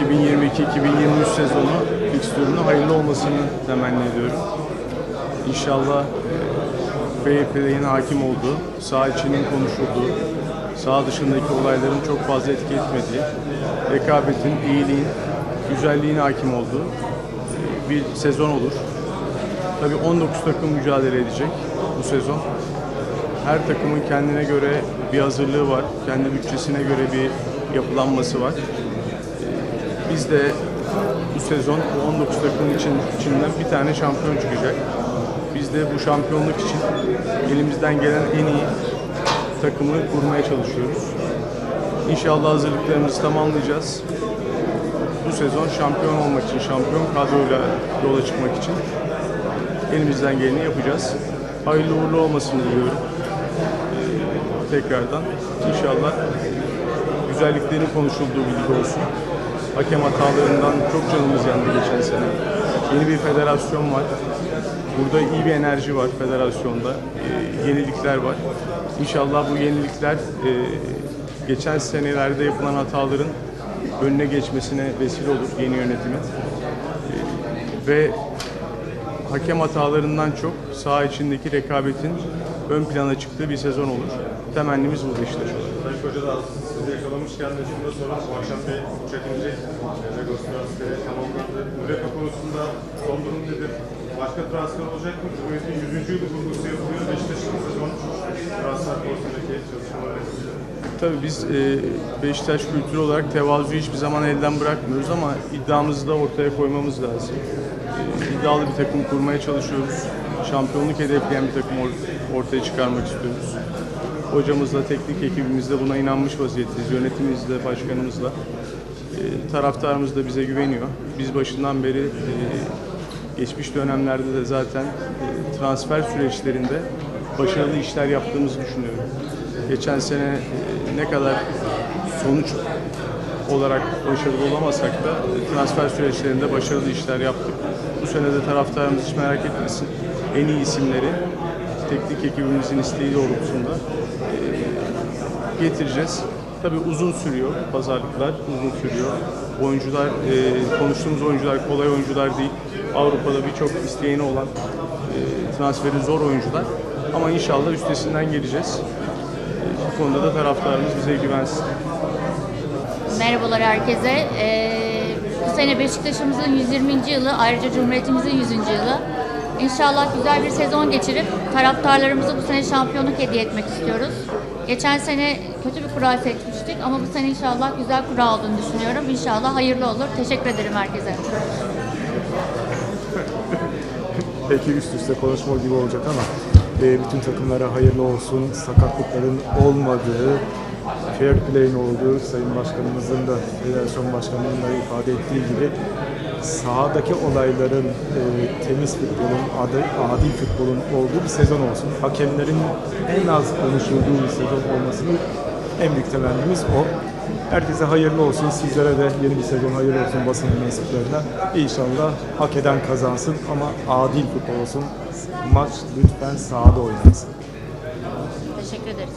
2022-2023 sezonu fikstürünü hayırlı olmasını temenni ediyorum. İnşallah e, fair play'in hakim olduğu, saha içinin konuşulduğu, saha dışındaki olayların çok fazla etki etmediği, rekabetin, iyiliğin, güzelliğin hakim olduğu bir sezon olur. Tabii 19 takım mücadele edecek bu sezon. Her takımın kendine göre bir hazırlığı var. Kendi bütçesine göre bir yapılanması var. Biz de bu sezon bu 19 takımın için, içinden bir tane şampiyon çıkacak. Biz de bu şampiyonluk için elimizden gelen en iyi takımı kurmaya çalışıyoruz. İnşallah hazırlıklarımızı tamamlayacağız. Bu sezon şampiyon olmak için, şampiyon kadroyla yola çıkmak için elimizden geleni yapacağız. Hayırlı uğurlu olmasını diliyorum. Ee, tekrardan. İnşallah güzelliklerin konuşulduğu bir lig olsun. Hakem hatalarından çok canımız yandı geçen sene. Yeni bir federasyon var. Burada iyi bir enerji var federasyonda. Ee, yenilikler var. İnşallah bu yenilikler e, geçen senelerde yapılan hataların önüne geçmesine vesile olur yeni yönetimin. Ee, ve hakem hatalarından çok saha içindeki rekabetin ön plana çıktığı bir sezon olur. Temennimiz bu olarak. Tayyip Hoca da sizi yakalamışken de şunu da soralım. Bu akşam bir çekilecek. Lagos transferi tamamlandı. Muleka konusunda son durum nedir? Başka transfer olacak mı? Cumhuriyet'in 100. yılı vurgusu yapılıyor. Beşiktaş'ın sezon transfer konusundaki çalışmaları Tabii biz e, Beşiktaş kültürü olarak tevazuyu hiçbir zaman elden bırakmıyoruz ama iddiamızı da ortaya koymamız lazım. E, iddialı bir takım kurmaya çalışıyoruz. Şampiyonluk hedefleyen bir takım or- ortaya çıkarmak istiyoruz. Hocamızla, teknik ekibimizle buna inanmış vaziyetteyiz. Yönetimimizle, başkanımızla. E, taraftarımız da bize güveniyor. Biz başından beri e, geçmiş dönemlerde de zaten e, transfer süreçlerinde başarılı işler yaptığımızı düşünüyorum. Geçen sene e, ne kadar sonuç olarak başarılı olamasak da e, transfer süreçlerinde başarılı işler yaptık. Bu sene de taraftarımız hiç merak etmesin. En iyi isimleri teknik ekibimizin isteği doğrultusunda e, getireceğiz. Tabii uzun sürüyor pazarlıklar, uzun sürüyor. Oyuncular, e, konuştuğumuz oyuncular kolay oyuncular değil. Avrupa'da birçok isteyeni olan e, transferi zor oyuncular. Ama inşallah üstesinden geleceğiz. E, bu konuda da taraftarımız bize güvensin. Merhabalar herkese. Ee, bu sene Beşiktaş'ımızın 120. yılı, ayrıca Cumhuriyetimizin 100. yılı. İnşallah güzel bir sezon geçirip taraftarlarımıza bu sene şampiyonluk hediye etmek istiyoruz. Geçen sene kötü bir kura seçmiştik ama bu sene inşallah güzel kura olduğunu düşünüyorum. İnşallah hayırlı olur. Teşekkür ederim herkese. belki üst üste konuşma gibi olacak ama e, bütün takımlara hayırlı olsun, sakatlıkların olmadığı, fair play'in olduğu, Sayın Başkanımızın da, Federasyon Başkanı'nın da ifade ettiği gibi sahadaki olayların e, temiz futbolun, adi, adil futbolun olduğu bir sezon olsun. Hakemlerin en az konuşulduğu bir sezon olmasının en büyük temennimiz o. Herkese hayırlı olsun. Sizlere de yeni bir sezon hayırlı olsun basın mensuplarına. İnşallah hak eden kazansın ama adil futbol olsun. Maç lütfen sahada oynansın. Teşekkür ederiz.